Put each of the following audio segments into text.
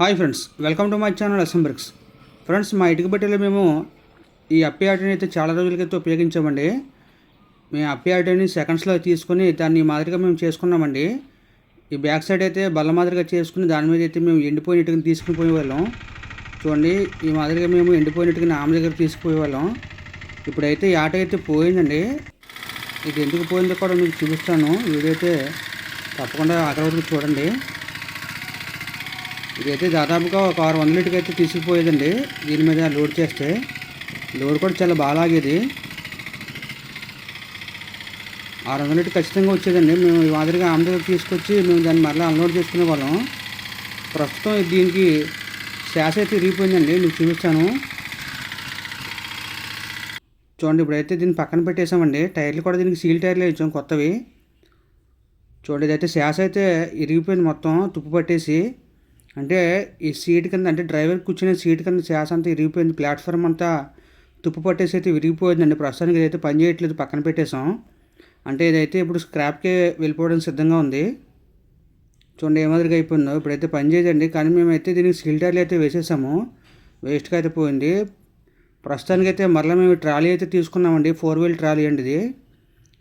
Hi friends welcome to my channel అసెంబ్రిక్స్ friends మా ఇటుక బట్టలో మేము ఈ అప్పి ఆటని అయితే చాలా రోజులకైతే ఉపయోగించామండి. మేము అప్పి ఆటని సెకండ్స్లో తీసుకొని దాన్ని మాదిరిగా మేము చేసుకున్నామండి. ఈ బ్యాక్ సైడ్ అయితే బల్ల మాదిరిగా చేసుకుని దాని మీద అయితే మేము ఎండిపోయిన ఇటుకని తీసుకుని పోయేవాళ్ళం. చూడండి ఈ మాదిరిగా మేము ఎండిపోయిన ఇటుకని ఆమె దగ్గర తీసుకుపోయేవాళ్ళం. ఇప్పుడైతే ఈ ఆట అయితే పోయిందండి. ఇది ఎందుకు పోయిందో కూడా మీకు చూపిస్తాను. వీడియో అయితే తప్పకుండా అక్కడ వరకు చూడండి. ఇదైతే దాదాపుగా ఒక ఆరు వందల లీటర్కి అయితే తీసుకుపోయేదండి. దీని మీద లోడ్ చేస్తే. లోడ్ కూడా చాలా బాగా లాగేది ఆరు వందల ఖచ్చితంగా వచ్చేదండి. మేము ఈ మాదిరిగా ఆమె తీసుకొచ్చి మేము దాన్ని మరలా అన్లోడ్ చేసుకునే వాళ్ళం. ప్రస్తుతం దీనికి శాస అయితే ఇరిగిపోయిందండి మీకు చూపిస్తాను. చూడండి ఇప్పుడైతే దీన్ని పక్కన పెట్టేసామండి టైర్లు కూడా దీనికి సీల్ టైర్లు వేయించాం కొత్తవి. చూడండి ఇదైతే శాస అయితే ఇరిగిపోయింది మొత్తం. తుప్పు పట్టేసి. అంటే ఈ సీట్ కింద అంటే డ్రైవర్ కూర్చునే సీట్ కింద శ్వాస అంతా ఇరిగిపోయింది. ప్లాట్ఫామ్ అంతా తుప్పు పట్టేసి అయితే విరిగిపోయిందండి. ప్రస్తుతానికి ఇదైతే పని చేయట్లేదు పక్కన పెట్టేసాం అంటే ఇదైతే ఇప్పుడు స్క్రాప్కే వెళ్ళిపోవడానికి సిద్ధంగా ఉంది. చూడండి ఏ మాదిరిగా అయిపోయిందో. ఇప్పుడైతే పని చేయదండి. కానీ మేమైతే దీనికి సిల్టర్లు అయితే వేసేసాము. వేస్ట్గా అయితే పోయింది. ప్రస్తుతానికి అయితే మరలా మేము ట్రాలీ అయితే తీసుకున్నామండి. ఫోర్ వీల్ ట్రాలీ అండి ఇది.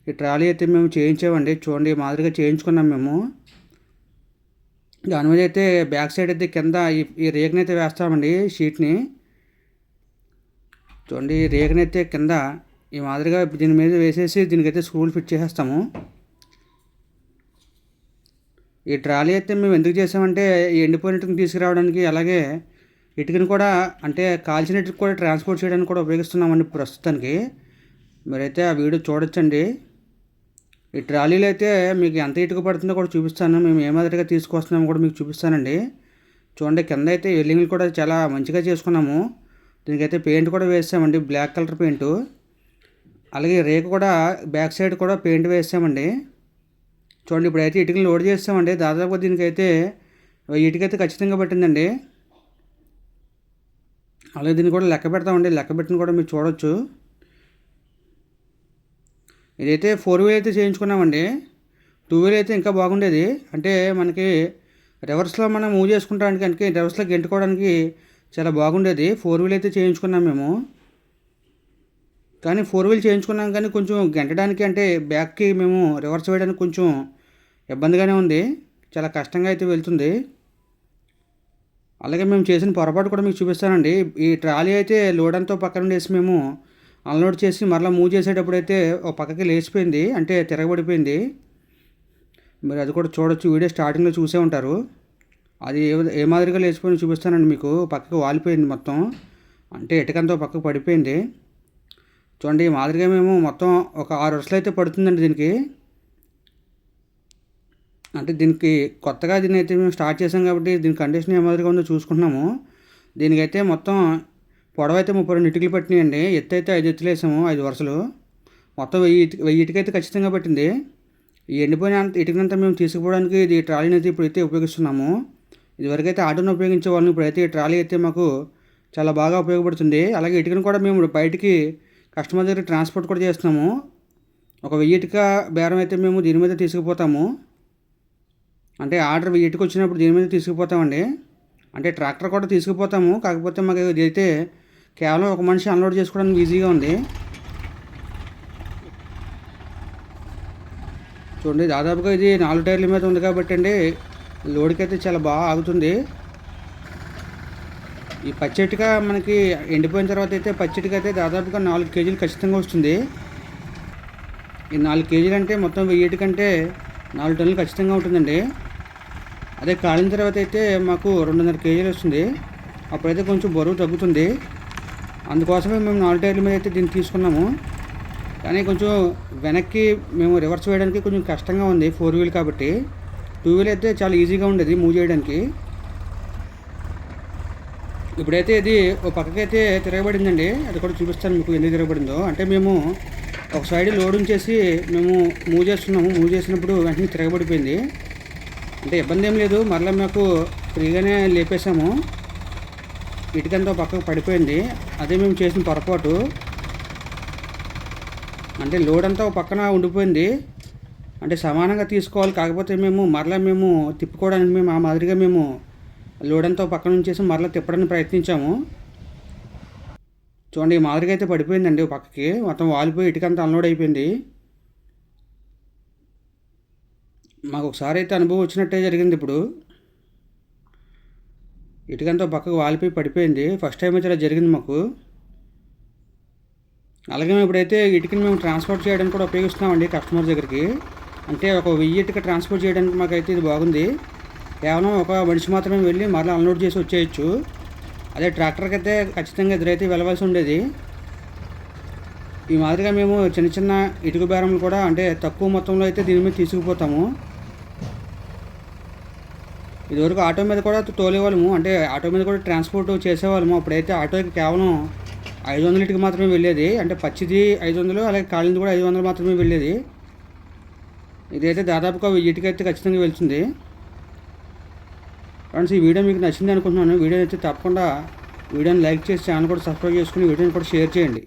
ఈ ట్రాలీ అయితే మేము చేయించామండి. చూడండి మాదిరిగా చేయించుకున్నాం మేము. దాని మీద అయితే బ్యాక్ సైడ్ అయితే కింద ఈ ఈ రేకుని అయితే వేస్తామండి షీట్ని. చూడండి ఈ రేకుని అయితే కింద ఈ మాదిరిగా దీని మీద వేసేసి దీనికైతే స్క్రూలు ఫిట్ చేసేస్తాము. ఈ ట్రాలీ అయితే మేము ఎందుకు చేసామంటే ఈ ఎండిపోయినట్టుని తీసుకురావడానికి అలాగే ఇటుకని కూడా అంటే కాల్చిన కూడా ట్రాన్స్పోర్ట్ చేయడానికి కూడా ఉపయోగిస్తున్నామండి ప్రస్తుతానికి. మీరైతే ఆ వీడియో చూడొచ్చండి. ఈ ట్రాలీలు అయితే మీకు ఎంత ఇటుక పడుతుందో కూడా చూపిస్తాను. మేము ఏ మాదిరిగా తీసుకొస్తున్నామో కూడా మీకు చూపిస్తానండి. చూడండి కింద అయితే ఎల్లింగ్లు కూడా చాలా మంచిగా చేసుకున్నాము. దీనికైతే పెయింట్ కూడా వేసామండి బ్లాక్ కలర్ పెయింట్. అలాగే రేకు కూడా బ్యాక్ సైడ్ కూడా పెయింట్ వేసామండి. చూడండి ఇప్పుడైతే ఇటుకలు లోడ్ చేస్తామండి దాదాపు దీనికైతే ఇటుకైతే ఖచ్చితంగా పట్టిందండి. అలాగే దీన్ని కూడా లెక్క పెడతామండి. లెక్క పెట్టిన కూడా మీరు చూడొచ్చు. ఇదైతే ఫోర్ వీల్ అయితే చేయించుకున్నామండి. టూ వీల్ అయితే ఇంకా బాగుండేది. అంటే మనకి రివర్స్లో మనం మూవ్ చేసుకుంటానికి కనుక రివర్స్లో గెంటుకోవడానికి చాలా బాగుండేది. ఫోర్ వీల్ అయితే చేయించుకున్నాం మేము. కానీ ఫోర్ వీల్ చేయించుకున్నాం కానీ కొంచెం గెంటడానికి అంటే బ్యాక్కి మేము రివర్స్ వేయడానికి కొంచెం ఇబ్బందిగానే ఉంది. చాలా కష్టంగా అయితే వెళ్తుంది. అలాగే మేము చేసిన పొరపాటు కూడా మీకు చూపిస్తానండి. ఈ ట్రాలీ అయితే లోడంతో పక్కన వేసి మేము అన్లోడ్ చేసి మరలా మూవ్ చేసేటప్పుడు అయితే ఒక పక్కకి లేచిపోయింది అంటే తిరగబడిపోయింది. మీరు అది కూడా చూడొచ్చు వీడియో స్టార్టింగ్లో చూసే ఉంటారు. అది ఏ ఏ మాదిరిగా లేచిపోయింది చూపిస్తానండి మీకు. పక్కకి వాలిపోయింది మొత్తం. అంటే ఎటుకంతో పక్కకు పడిపోయింది. చూడండి ఈ మాదిరిగా మేము మొత్తం ఒక ఆరు వరుసలు అయితే పడుతుందండి దీనికి. అంటే దీనికి కొత్తగా దీన్ని అయితే మేము స్టార్ట్ చేసాం కాబట్టి దీని కండిషన్ ఏ మాదిరిగా ఉందో చూసుకుంటున్నాము. దీనికైతే మొత్తం పొడవైతే అయితే ముప్పై రెండు ఇటుకలు పట్టినాయండి. ఎత్తు అయితే ఐదు ఎత్తులు వేసాము ఐదు వరుసలు. మొత్తం వెయ్యి ఇటుక వెయ్యి ఇటుకైతే ఖచ్చితంగా పట్టింది. ఈ ఎండిపోయిన అంత ఇటుకనంతా మేము తీసుకుపోవడానికి ఇది ట్రాలీని అయితే ఇప్పుడైతే ఉపయోగిస్తున్నాము. ఇదివరకైతే ఆటోను ఉపయోగించే వాళ్ళని ఇప్పుడైతే ఈ ట్రాలీ అయితే మాకు చాలా బాగా ఉపయోగపడుతుంది. అలాగే ఇటుకను కూడా మేము బయటికి కస్టమర్ దగ్గర ట్రాన్స్పోర్ట్ కూడా చేస్తున్నాము. ఒక వెయ్యి ఇటుక బేరం అయితే మేము దీని మీద తీసుకుపోతాము. అంటే ఆర్డర్ వెయ్యి ఇటుక వచ్చినప్పుడు దీని మీద తీసుకుపోతామండి. అంటే ట్రాక్టర్ కూడా తీసుకుపోతాము. కాకపోతే మాకు ఇదైతే కేవలం ఒక మనిషి అన్లోడ్ చేసుకోవడానికి ఈజీగా ఉంది. చూడండి దాదాపుగా ఇది నాలుగు టైర్ల మీద ఉంది కాబట్టి అండి లోడ్కి అయితే చాలా బాగా ఆగుతుంది. ఈ పచ్చటిగా మనకి ఎండిపోయిన తర్వాత అయితే పచ్చటిగా అయితే దాదాపుగా నాలుగు కేజీలు ఖచ్చితంగా వస్తుంది. ఈ నాలుగు కేజీలు అంటే మొత్తం వెయ్యిటి కంటే నాలుగు టన్నులు ఖచ్చితంగా ఉంటుందండి. అదే కాలిన తర్వాత అయితే మాకు రెండున్నర కేజీలు వస్తుంది. అప్పుడైతే కొంచెం బరువు తగ్గుతుంది. అందుకోసమే మేము నాలుగు టైర్ల మీద అయితే దీన్ని తీసుకున్నాము. కానీ కొంచెం వెనక్కి మేము రివర్స్ వేయడానికి కొంచెం కష్టంగా ఉంది ఫోర్ వీల్ కాబట్టి. టూ వీల్ అయితే చాలా ఈజీగా ఉండేది మూవ్ చేయడానికి. ఇప్పుడైతే ఇది ఒక పక్కకైతే తిరగబడిందండి. అది కూడా చూపిస్తాను మీకు ఎందుకు తిరగబడిందో. అంటే మేము ఒక సైడ్ లోడ్ ఉంచేసి మేము మూవ్ చేస్తున్నాము. మూవ్ చేసినప్పుడు వెంటనే తిరగబడిపోయింది. అంటే ఇబ్బంది ఏం లేదు. మరలా మాకు ఫ్రీగానే లేపేసాము ఇటుకంతా పక్కకు పడిపోయింది. అదే మేము చేసిన పొరపాటు. అంటే లోడ్ అంతా ఒక పక్కన ఉండిపోయింది. అంటే సమానంగా తీసుకోవాలి. కాకపోతే మేము మరలా మేము తిప్పుకోవడానికి మేము ఆ మాదిరిగా మేము లోడ్ అంతా పక్కన ఉంచేసి మరలా తిప్పడానికి ప్రయత్నించాము. చూడండి ఈ మాదిరిగా అయితే పడిపోయిందండి పక్కకి. మొత్తం వాలిపోయి ఇటుకంతా అన్లోడ్ అయిపోయింది. మాకు ఒకసారి అయితే అనుభవం వచ్చినట్టే జరిగింది ఇప్పుడు. ఇటుకంతా పక్కకు వాలిపోయి పడిపోయింది. ఫస్ట్ టైం వచ్చేలా జరిగింది మాకు. అలాగే మేము ఇప్పుడైతే ఇటుకని మేము ట్రాన్స్పోర్ట్ చేయడానికి కూడా ఉపయోగిస్తున్నామండి కస్టమర్ దగ్గరికి. అంటే ఒక వెయ్యి ఇటుక ట్రాన్స్పోర్ట్ చేయడానికి మాకైతే ఇది బాగుంది. కేవలం ఒక మనిషి మాత్రమే వెళ్ళి మరలా అన్లోడ్ చేసి వచ్చేయచ్చు. అదే ట్రాక్టర్కి అయితే ఖచ్చితంగా ఎదురైతే వెళ్ళవలసి ఉండేది. ఈ మాదిరిగా మేము చిన్న చిన్న ఇటుక బేరంలు కూడా అంటే తక్కువ మొత్తంలో అయితే దీని మీద తీసుకుపోతాము. ఇదివరకు ఆటో మీద కూడా తోలేవాళ్ళము. అంటే ఆటో మీద కూడా ట్రాన్స్పోర్ట్ చేసేవాళ్ళము. అప్పుడైతే ఆటోకి కేవలం ఐదు వందలకి ఇటుక మాత్రమే వెళ్ళేది. అంటే పచ్చిది ఐదు వందలు అలాగే కాలింది కూడా ఐదు వందలు మాత్రమే వెళ్ళేది. ఇదైతే దాదాపుగా వెయ్యి ఇటుక అయితే ఖచ్చితంగా వెళ్తుంది. ఫ్రెండ్స్ ఈ వీడియో మీకు నచ్చింది అనుకుంటున్నాను. వీడియో అయితే తప్పకుండా వీడియోని లైక్ చేసి ఛానల్ కూడా సబ్స్క్రైబ్ చేసుకుని వీడియోని కూడా షేర్ చేయండి.